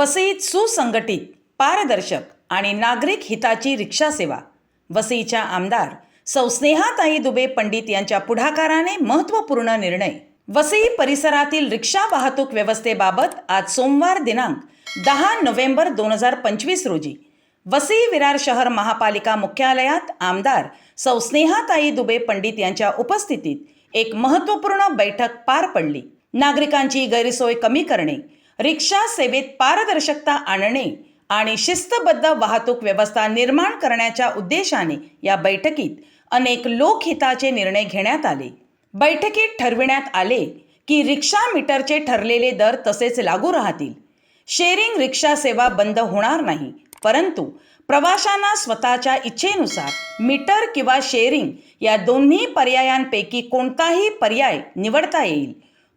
वसईत सुसंघटित पारदर्शक आणि नागरिक हिताची रिक्षा सेवा. वसईच्या आमदार सौस्नेहाताई दुबे पंडित यांच्या पुढाकाराने महत्त्वपूर्ण निर्णय. वसई परिसरातील रिक्षा वाहतूक व्यवस्थेबाबत आज सोमवार दिनांक दहा नोव्हेंबर दोन हजार पंचवीस रोजी. वसई विरार शहर महापालिका मुख्यालयात आमदार सौस्नेहाताई दुबे पंडित यांच्या उपस्थितीत एक महत्त्वपूर्ण बैठक पार पडली. नागरिकांची गैरसोय कमी करणे रिक्षा सेवेत पारदर्शकता आणणे आणि शिस्तबद्ध वाहतूक व्यवस्था निर्माण करण्याच्या उद्देशाने या बैठकीत अनेक लोकहिताचे निर्णय घेण्यात आले. बैठकीत ठरविण्यात आले की रिक्षा मीटरचे ठरलेले दर तसेच लागू राहतील. शेअरिंग रिक्षा सेवा बंद होणार नाही परंतु प्रवाशांना स्वतःच्या इच्छेनुसार मीटर किंवा शेअरिंग या दोन्ही पर्यायांपैकी कोणताही पर्याय निवडता येईल.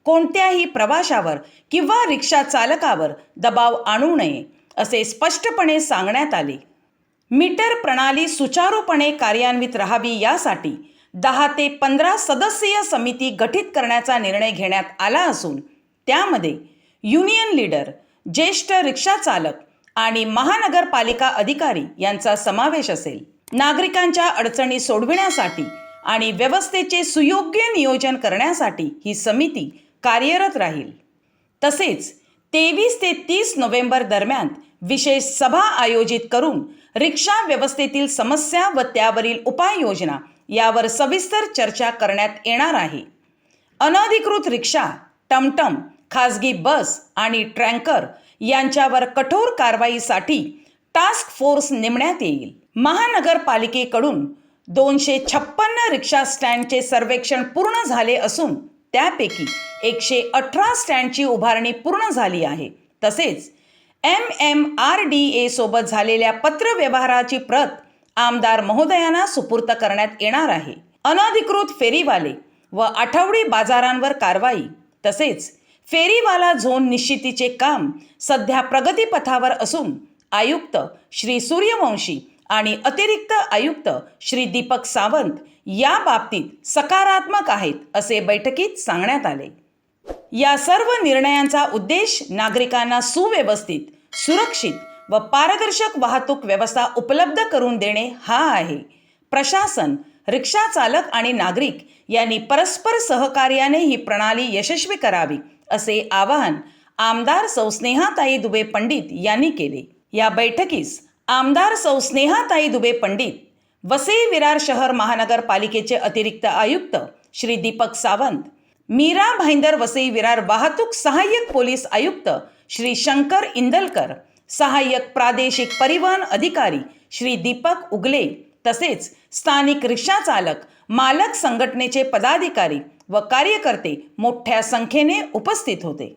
कोणत्याही प्रवाशावर किंवा रिक्षा चालकावर दबाव आणू नये असे स्पष्टपणे सांगण्यात आले. मीटर प्रणाली सुचारूपणे कार्यान्वित राहावी यासाठी दहा ते पंधरा सदस्यीय समिती गठीत करण्याचा निर्णय घेण्यात आला असून त्यामध्ये युनियन लीडर ज्येष्ठ रिक्षा चालक आणि महानगरपालिका अधिकारी यांचा समावेश असेल. नागरिकांच्या अडचणी सोडविण्यासाठी आणि व्यवस्थेचे सुयोग्य नियोजन करण्यासाठी ही समिती कार्यरत राहील. तसेच तेवीस ते तीस नोव्हेंबर दरम्यान विशेष सभा आयोजित करून रिक्षा व्यवस्थेतील समस्या व त्यावरील उपाययोजना यावर सविस्तर चर्चा करण्यात येणार आहे. अनधिकृत रिक्षा टमटम खाजगी बस आणि ट्रँकर यांच्यावर कठोर कारवाईसाठी टास्क फोर्स नेमण्यात येईल. महानगरपालिकेकडून दोनशे छप्पन्न रिक्षा स्टँडचे सर्वेक्षण पूर्ण झाले असून त्यापैकी एकशे अठरा स्टँडची उभारणी पूर्ण झाली आहे. तसेच M M R D A सोबत झालेल्या पत्रव्यवहाराची प्रत आमदार महोदयांना सुपूर्त करण्यात येणार आहे. अनधिकृत फेरीवाले व आठवडी बाजारांवर कारवाई तसेच फेरीवाला झोन निश्चितीचे काम सध्या प्रगतीपथावर असून आयुक्त श्री सूर्यवंशी आणि अतिरिक्त आयुक्त श्री दीपक सावंत या बाबतीत सकारात्मक आहेत असे बैठकीत सांगण्यात आले. या सर्व निर्णयांचा उद्देश नागरिकांना सुव्यवस्थित सुरक्षित व पारदर्शक वाहतूक व्यवस्था उपलब्ध करून देणे हा आहे. प्रशासन रिक्षा चालक आणि नागरिक यांनी परस्पर सहकार्याने ही प्रणाली यशस्वी करावी असे आवाहन आमदार सौस्नेहाताई दुबे पंडित यांनी केले. या बैठकीस आमदार सौ स्नेहाताई दुबे पंडित वसई विरार शहर महानगरपालिकेचे अतिरिक्त आयुक्त श्री दीपक सावंत मीरा भाईंदर वसई विरार वाहतूक सहाय्यक पोलीस आयुक्त श्री शंकर इंदलकर सहाय्यक प्रादेशिक परिवहन अधिकारी श्री दीपक उगले तसेच स्थानिक रिक्षा चालक मालक संघटनेचे पदाधिकारी व कार्यकर्ते मोठ्या संख्येने उपस्थित होते.